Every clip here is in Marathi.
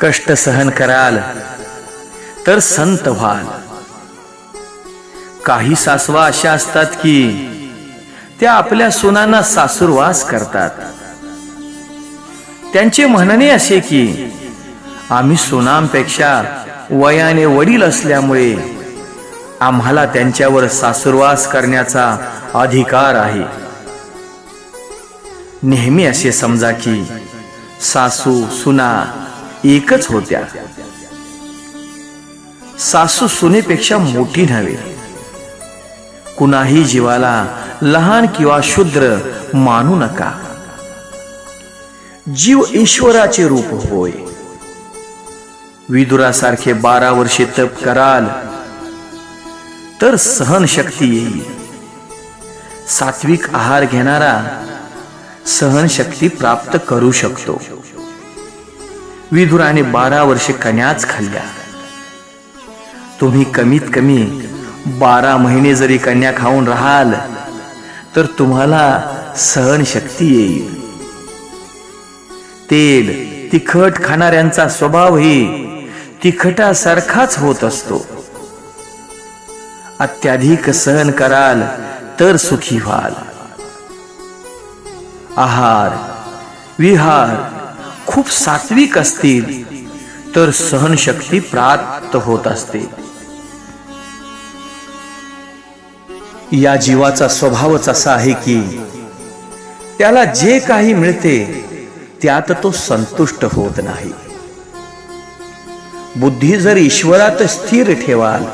कष्ट सहन कराल तर संत व्हाल. काही सासवा अशा असतात की त्या आपल्या सुनांना सासूरवास करतात. त्यांचे म्हणणे असे की आम्ही सुनांपेक्षा वयाने वडील असल्यामुळे आम्हाला त्यांच्यावर सासूरवास करण्याचा अधिकार आहे. नेहमी असे समजा की सासू सुना एकच होत्या. सासू सुनेपेक्षा मोठी नव्हे. कुणाही जीवाला लहान किंवा शुद्र मानू नका. जीव ईश्वराचे रूप होय. विदुरासारखे बारा वर्षे तप कराल तर सहनशक्ती येईल. सात्विक आहार घेणारा सहनशक्ती प्राप्त करू शकतो. विदुराने बारा वर्षे कन्याच खाल्ल्या. तुम्ही कमीत कमी बारा महिने जरी कन्या खाऊन राहाल तर तुम्हाला सहनशक्ती येईल. तेल तिखट खाणाऱ्यांचा स्वभावही तिखटासारखाच होत असतो. अत्याधिक सहन कराल तर सुखी व्हाल. आहार विहार खूप सात्विक असतील तर सहनशक्ती प्राप्त होत असते. या जीवाचा स्वभावच असा आहे की त्याला जे काही मिळते त्यात तो संतुष्ट होत नाही. बुद्धी जर ईश्वरात स्थिर ठेवाल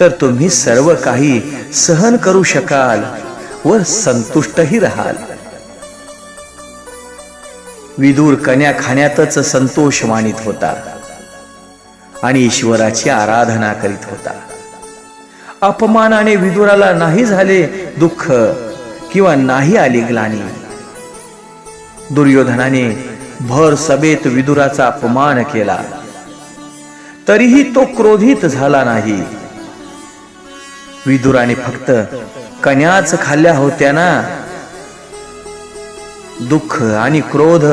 तर तुम्ही सर्व काही सहन करू शकाल व संतुष्टही राहाल. विदूर कन्या खाण्यातच संतोष मानित होता आणि ईश्वराची आराधना करीत होता. अपमानाने विदुराला नाही झाले दुःख किंवा नाही आली ग्लानी. दुर्योधनाने भर सभेत विदुराचा अपमान केला. तरीही तो क्रोधित झाला नाही. विदुराने फक्त कन्याच खाल्ल्या होत्या ना. दुःख आणि क्रोध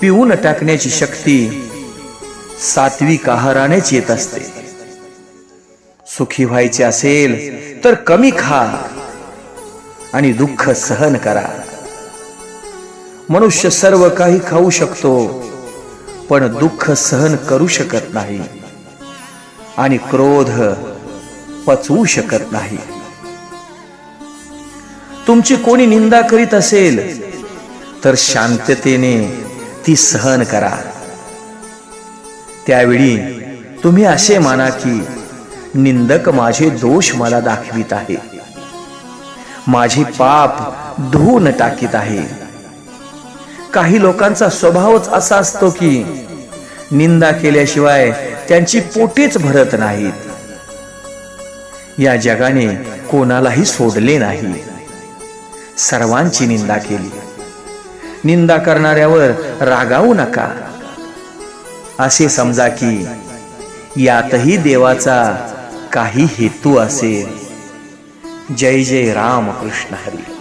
पिऊन टाकण्याची शक्ती सात्विक आहारानेच येत असते. सुखी व्हायचे असेल तर कमी खा आणि दुःख सहन करा. मनुष्य सर्व काही खाऊ शकतो पण दुःख सहन करू शकत नाही आणि क्रोध पचवू शकत नाही. तुमची कोणी निंदा करीत असेल तर शांततेने ती सहन करा. त्यावेळी तुम्ही असे माना की निंदक माझे दोष मला दाखवित आहे. माझे पाप धुवून टाकीत आहे. काही लोकांचा स्वभावच असा असतो की निंदा केल्याशिवाय त्यांची पोटेच भरत नाहीत. या जगाने कोणालाही सोडले नाही. सर्वांची निंदा केली. निंदा करणाऱ्यावर रागावू नका. असे समजा की यातही देवाचा काही हेतू असेल. जय जय राम कृष्ण हरी.